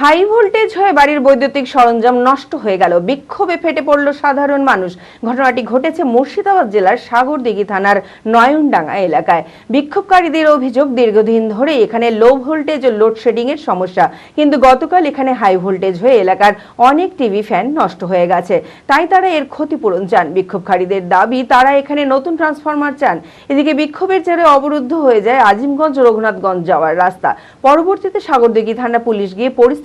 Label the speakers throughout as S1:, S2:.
S1: High voltage হয়ে বাড়ির বৈদ্যুতিক সরঞ্জাম নষ্ট হয়ে গেল। বিক্ষোভে ফেটে পড়ল সাধারণ মানুষ। ঘটনাটি ঘটেছে মুর্শিদাবাদ জেলার সাগরদিঘি থানার নয়নডাঙ্গা এলাকায়। বিক্ষোভকারীদের অভিযোগ, দীর্ঘদিন ধরে এখানে লো ভোল্টেজ ও লোডশেডিং এর সমস্যা। কিন্তু গতকাল এখানে হাই ভোল্টেজ হয়ে এলাকার অনেক টিভি ফ্যান নষ্ট হয়ে গেছে। তাই তারা এর ক্ষতিপূরণ চান। বিক্ষোভকারীদের দাবি, তারা এখানে নতুন ট্রান্সফরমার চান। এদিকে বিক্ষোভের জেরে অবরুদ্ধ হয়ে যায় আজিমগঞ্জ রঘুনাথগঞ্জ যাওয়ার রাস্তা। পরবর্তীতে সাগরদিঘি থানা পুলিশ গিয়ে পরিস্থিতি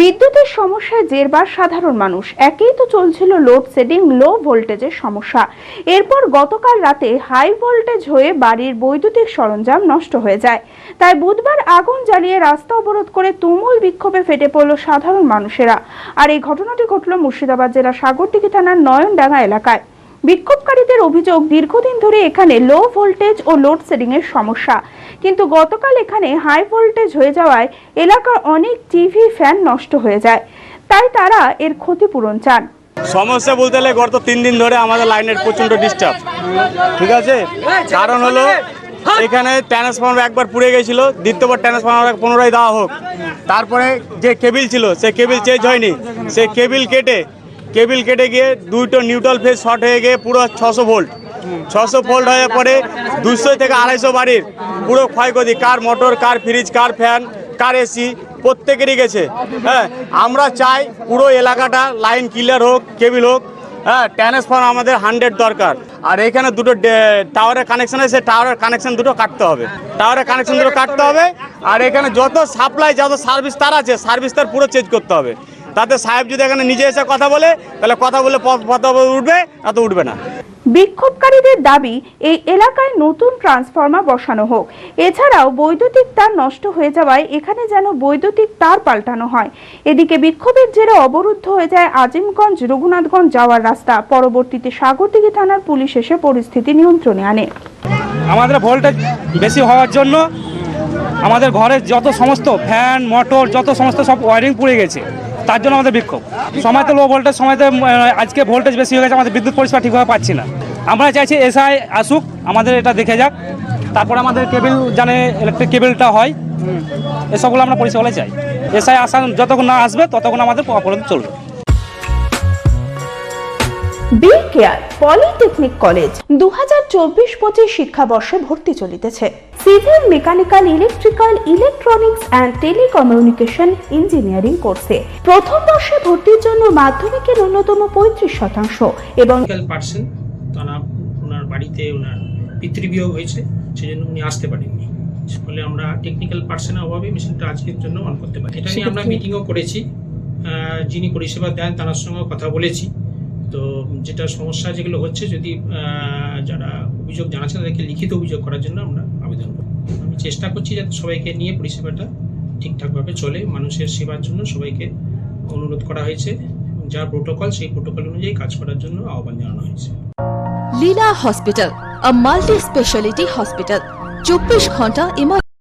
S2: বিদ্যুতের সমস্যায় জেরবার সাধারণ মানুষ। একেই তো চলছিল লোডশেডিং লো ভোল্টেজের সমস্যা। এরপর গতকাল রাতে হাই ভোল্টেজ হয়ে বাড়ির বৈদ্যুতিক সরঞ্জাম নষ্ট হয়ে যায়। তাই বুধবার আগুন জ্বালিয়ে রাস্তা অবরোধ করে তুমুল বিক্ষোভে ফেটে পড়ল সাধারণ মানুষেরা। আর এই ঘটনাটি ঘটল মুর্শিদাবাদ জেলা সাগরদিঘি থানার নয়নডাঙ্গা এলাকায়। বিক্ষোভকারীদের অভিযোগ দীর্ঘদিন ধরে এখানে লো ভোল্টেজ ও লোডশেডিং এর সমস্যা। কিন্তু গতকাল এখানে হাই ভোল্টেজ হয়ে যাওয়ায় এলাকার অনেক টিভি ফ্যান নষ্ট হয়ে যায়। তাই তারা এর ক্ষতিপূরণ চান।
S3: সমস্যা বলতে গেলে গত তিন দিন ধরে আমাদের লাইনের প্রচণ্ড ডিস্টার্ব ঠিক আছে? কারণ হলো, এখানে ট্রান্সফর্মার একবার পুড়ে গেছিল, দ্বিতীয়বার ট্রান্সফর্মার পুনরায় দেওয়া হোক। তারপরে যে কেবিল ছিল সে কেবিল চেঞ্জ হয়নি। সে কেবিল কেটে কেবিল কেটে গিয়ে দুইটো নিউট্রাল ফেজ শর্ট হয়ে গিয়ে পুরো ছশো ভোল্ট। ছশো ভোল্ট হয়ে পরে দুশো থেকে আড়াইশো বাড়ির পুরো ক্ষয়ক্ষতি, কার মোটর, কার ফ্রিজ, কার ফ্যান, কার এসি প্রত্যেকেরই গেছে। হ্যাঁ আমরা চাই পুরো এলাকাটা লাইন ক্লিয়ার হোক, কেবিল হোক হ্যাঁ ট্রান্সফর্মার আমাদের হান্ড্রেড দরকার। আর এখানে দুটো টাওয়ারের কানেকশন আছে, টাওয়ারের কানেকশন দুটো কাটতে হবে। টাওয়ারের কানেকশন দুটো কাটতে হবে, আর এখানে যত সাপ্লাই, যত সার্ভিস তার আছে, সার্ভিস তার পুরো চেঞ্জ করতে হবে। তাতে সাহেব যদি এখানে নিজে এসে কথা বলে তাহলে কথা বলে কথা উঠবে না তো উঠবে না।
S2: বিক্ষোভকারীদের দাবি এই এলাকায় নতুন ট্রান্সফরমার বসানো হোক। এছাড়াও বৈদ্যুতিক তার নষ্ট হয়ে যাওয়ায় এখানে যেন বৈদ্যুতিক তার পাল্টানো হয়। এদিকে বিক্ষোভের জেরে অবরুদ্ধ হয়ে যায় আজিমগঞ্জ রঘুনাথগঞ্জ যাওয়ার রাস্তা। পরবর্তীতে সাগরদিঘি থানার পুলিশ এসে পরিস্থিতি নিয়ন্ত্রণে আনে।
S4: আমাদের ভোল্টেজ বেশি হওয়ার জন্য আমাদের ঘরের যত সমস্ত ফ্যান মোটর যত সমস্ত সব ওয়ারিং পুড়ে গেছে। তার জন্য আমাদের বিক্ষোভ। সময় তো লো ভোল্টেজ সময়তে আজকে ভোল্টেজ বেশি হয়ে গেছে, আমাদের বিদ্যুৎ পরিষেবা ঠিকভাবে পাচ্ছি না। আমরা চাইছি এসআই আসুক, আমাদের এটা দেখে যাক। তারপরে আমাদের কেবিল, জানে ইলেকট্রিক কেবিলটা হয়। এসবগুলো আমরা পরিষেবা চাই। এসআই আসা যতক্ষণ না আসবে, ততক্ষণ আমাদের অপরাধ চলবে।
S2: বি কেয়ার পলিটেকনিক কলেজ দু হাজার চব্বিশ পঁচিশ শিক্ষাবর্ষে ভর্তি চলিতেছে। Civil mechanical electrical electronics and telecommunication engineering কোর্সে প্রথম বর্ষে ভর্তির জন্য মাধ্যমিকের ন্যূনতম পঁয়ত্রিশ শতাংশ এবং
S5: পার্সন তারা ওনার বাড়িতে ওনার পিতৃবিয়োগ হয়েছে সেই জন্য উনি আসতে পারেননি। ফলে আমরা টেকনিক্যাল পার্সনের অভাবে মেশিনটা আজকের জন্য অন করতে পারি এটা নিয়ে আমরা মিটিংও করেছি। যিনি পরিষেবা দেন তার সঙ্গে কথা বলেছি। তো যেটা সমস্যা যেগুলো হচ্ছে যদি যারা অভিযোগ জানাচ্ছে তাদেরকে লিখিত অভিযোগ করার জন্য আমরা আবেদন করব। আমি চেষ্টা করছি যাতে সবাইকে নিয়ে পরিষেবাটা ঠিকঠাকভাবে চলে, মানুষের সেবার জন্য সবাইকে অনুরোধ করা হয়েছে। যা প্রোটোকল, সেই প্রোটোকল অনুযায়ী কাজ করার জন্য আহ্বান জানানো হয়েছে।
S6: Leela hospital, a multi speciality hospital, চব্বিশ ঘণ্টা ইমার